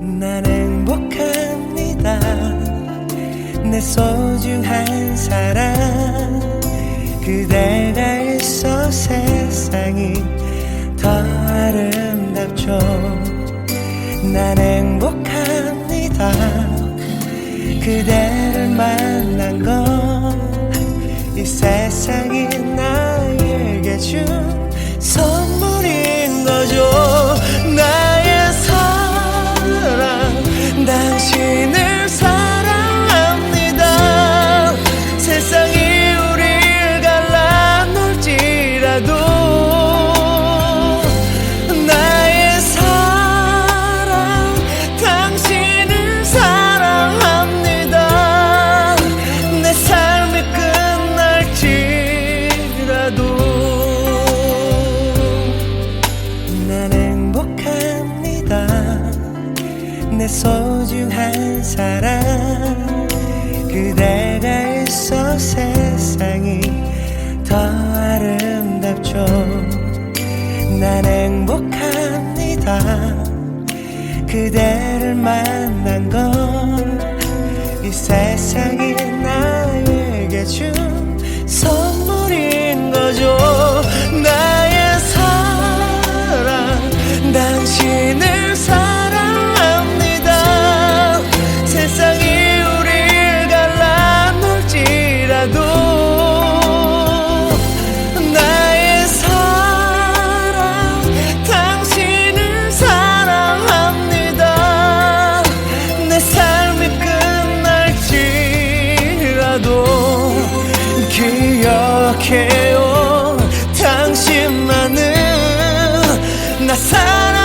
난 행복합니다. 내 소중한 사랑. 그대가 있어 세상이 더 아름답죠. 난 행복합니다. 그대를 만난 건 이 세상이 나에게 준 선 소중한 사랑. 그대가 있어 세상이 더 아름답죠. 난 행복합니다. 그대를 만난 건 이 세상이 나에게 준 선물 기억해요. 당신만은 나 사랑